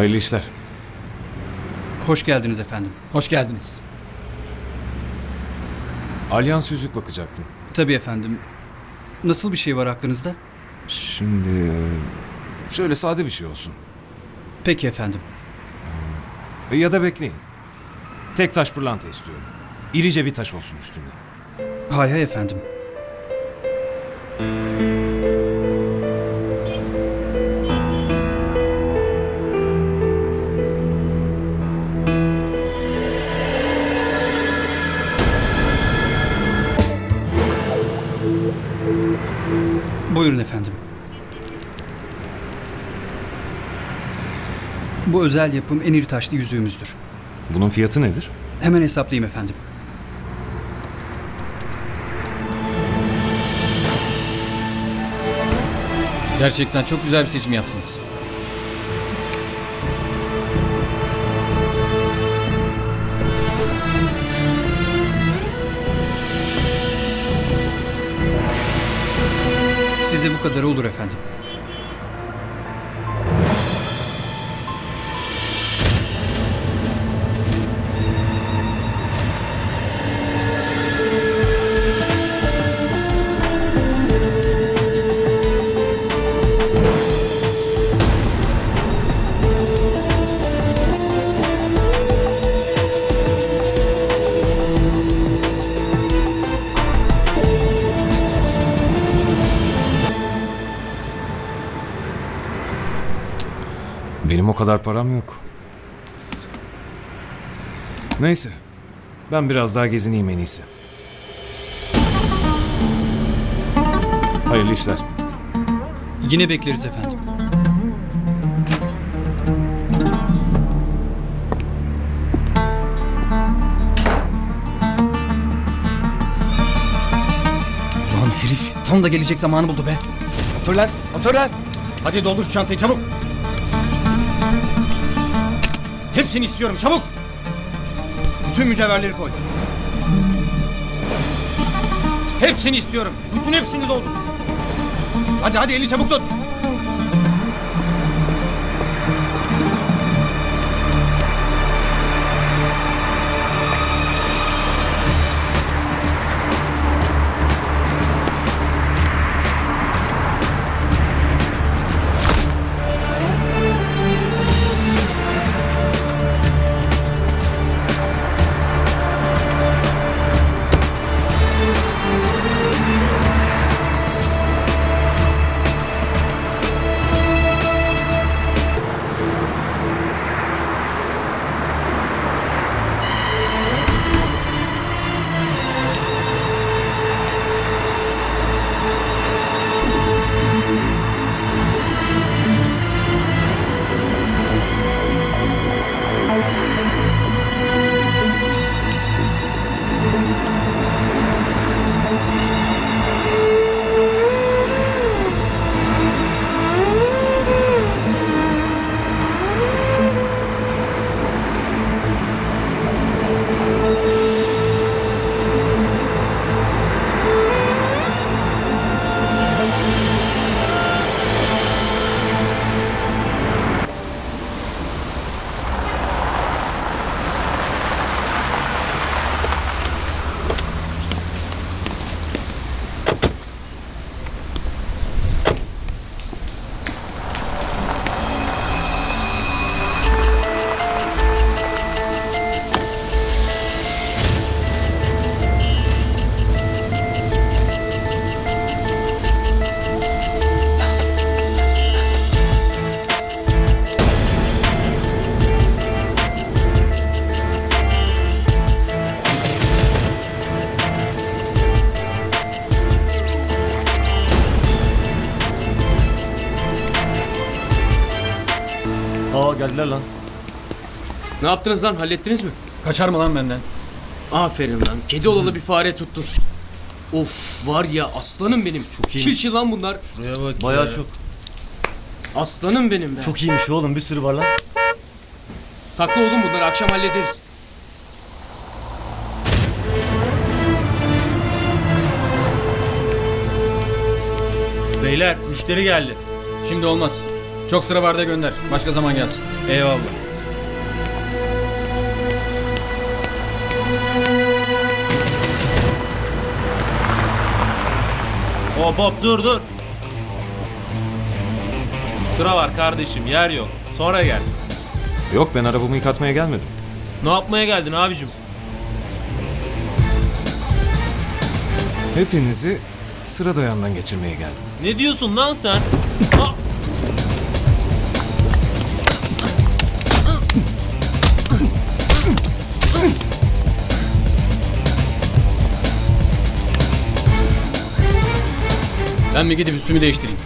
Hayırlı işler. Hoş geldiniz efendim. Hoş geldiniz. Alyans yüzük bakacaktım. Tabii efendim. Nasıl bir şey var aklınızda? Şimdi şöyle sade bir şey olsun. Peki efendim. E, Ya da bekleyin. Tek taş pırlanta istiyorum. İrice bir taş olsun üstünde. Hay hay efendim. Buyurun efendim. Bu özel yapım en iri taşlı yüzüğümüzdür. Bunun fiyatı nedir? Hemen hesaplayayım efendim. Gerçekten çok güzel bir seçim yaptınız. Bu kadar olur efendim. Benim o kadar param yok. Neyse. Ben biraz daha gezineyim en iyisi. Hayırlı işler. Yine bekleriz efendim. Lan herif tam da gelecek zamanı buldu be. Otur lan, otur lan. Hadi doldur şu çantayı çabuk. Hepsini istiyorum çabuk. Bütün mücevherleri koy. Hepsini istiyorum. Bütün hepsini doldur. Hadi hadi elini çabuk tut. Ne yaptınız lan? Hallettiniz mi? Kaçar mı lan benden? Aferin lan. Kedi olalı bir fare tuttun. Of var ya aslanım benim. Çok iyi. Çil lan bunlar. Buraya bak Bayağı çok. Aslanım benim be. Çok iyiymiş oğlum bir sürü var lan. Sakla oğlum bunları akşam hallederiz. Beyler müşteri geldi. Şimdi olmaz. Çok sıra var da gönder. Başka zaman gelsin. Eyvallah. Hop hop dur dur. Sıra var kardeşim yer yok. Sonra gel. Yok ben arabamı yıkatmaya gelmedim. Ne yapmaya geldin abicim? Hepinizi sıra dayandan geçirmeye geldim. Ne diyorsun lan sen? Ben bir gidip üstümü değiştireyim.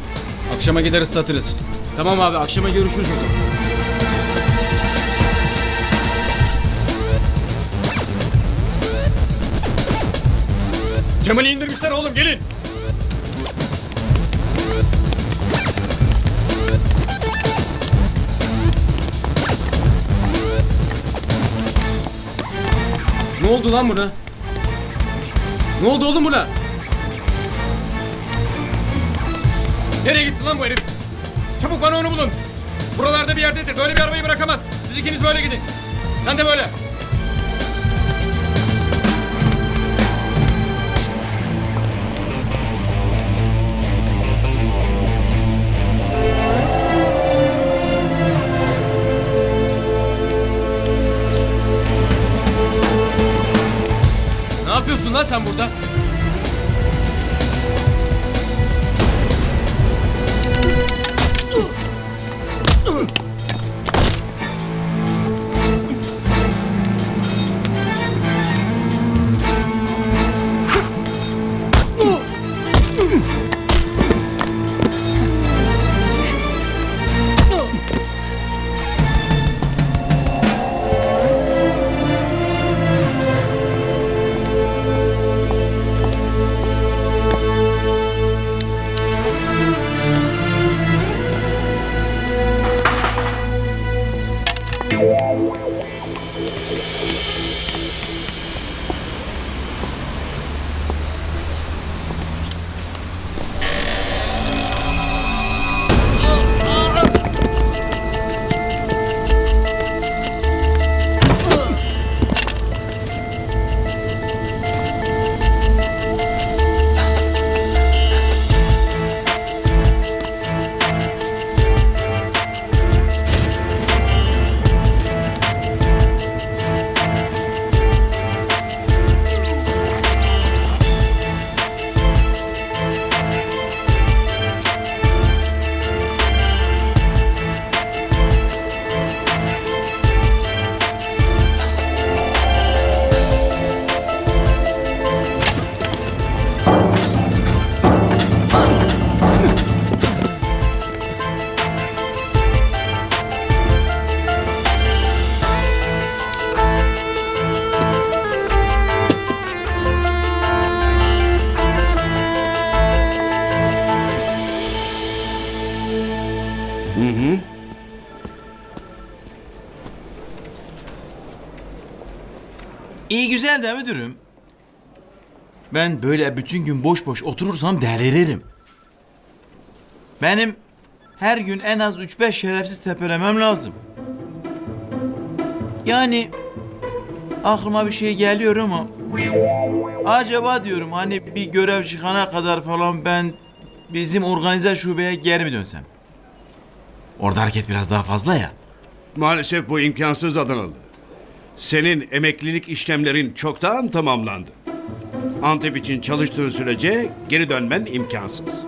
Akşama gider ıslatırız. Tamam abi akşama görüşürüz o zaman. Cemal'i indirmişler oğlum gelin. Ne oldu lan buna? Ne oldu oğlum buna? Nereye gitti lan bu herif? Çabuk bana onu bulun. Buralarda bir yerdedir. Böyle bir arabayı bırakamaz. Siz ikiniz böyle gidin. Sen de böyle. Ne yapıyorsun lan sen burada? İyi güzel de müdürüm. Ben böyle bütün gün boş boş oturursam deliririm. Benim her gün en az 3-5 şerefsiz tepelemem lazım. Yani aklıma bir şey geliyor ama acaba diyorum hani bir görev çıkana kadar falan ben bizim organize şubeye geri mi dönsem? Orada hareket biraz daha fazla ya. Maalesef bu imkansız Adanalı. Senin emeklilik işlemlerin çoktan tamamlandı. Antep için çalıştığın sürece geri dönmen imkansız.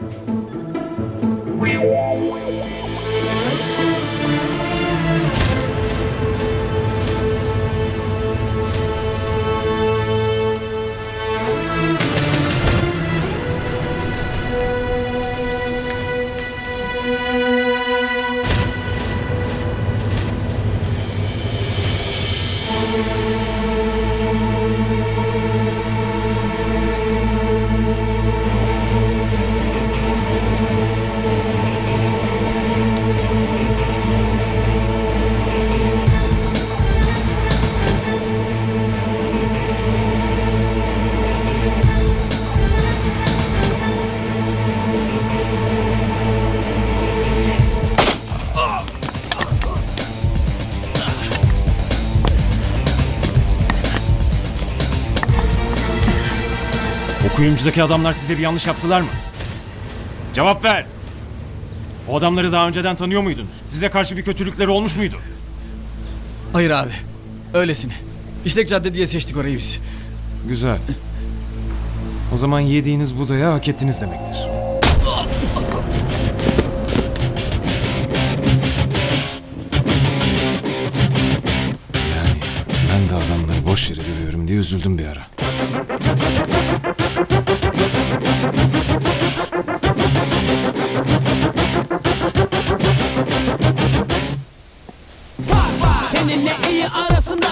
Kuyumcudaki adamlar size bir yanlış yaptılar mı? Cevap ver. O adamları daha önceden tanıyor muydunuz? Size karşı bir kötülükleri olmuş muydu? Hayır abi. Öylesine. İşlek cadde diye seçtik orayı biz. Güzel. O zaman yediğiniz budayı hak ettiniz demektir. Yani ben de adamları boş yere dövüyorum diye üzüldüm bir ara.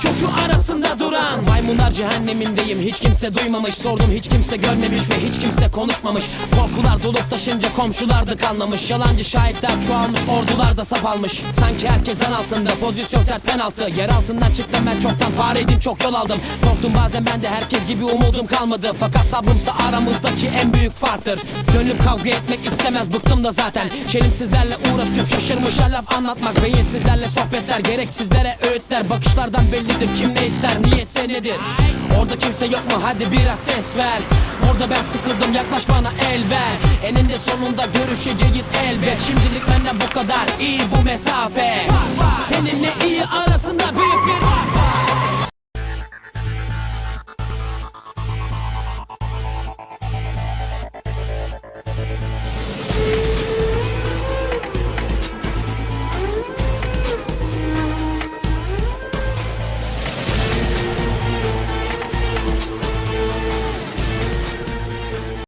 kötü arasında duran. Maymunlar cehennemindeyim hiç kimse duymamış. Sordum hiç kimse görmemiş ve hiç kimse konuşmamış. Korkular dolup taşınca komşular da kanlamış Yalancı şahitler çoğalmış ordular da saf almış. Sanki herkes en altında pozisyon sert penaltı. Yer altından çıktım ben çoktan fareydim çok yol aldım. Korktum bazen ben de herkes gibi umudum kalmadı. Fakat sabrımsa aramızdaki en büyük farktır. Gönlüm kavga etmek istemez bıktım da zaten. Çelimsizlerle uğraşıp şaşırmışa laf anlatmak Beyinsizlerle sohbetler gereksizlere öğütler Bakışlardan bellidir kim ne ister niyetse nedir Orada kimse yok mu? Hadi biraz ses ver. Orada ben sıkıldım yaklaş bana el ver. Eninde sonunda görüşeceğiz elbet. Şimdilik benden bu kadar. İyi bu mesafe. Seninle iyi arasında bir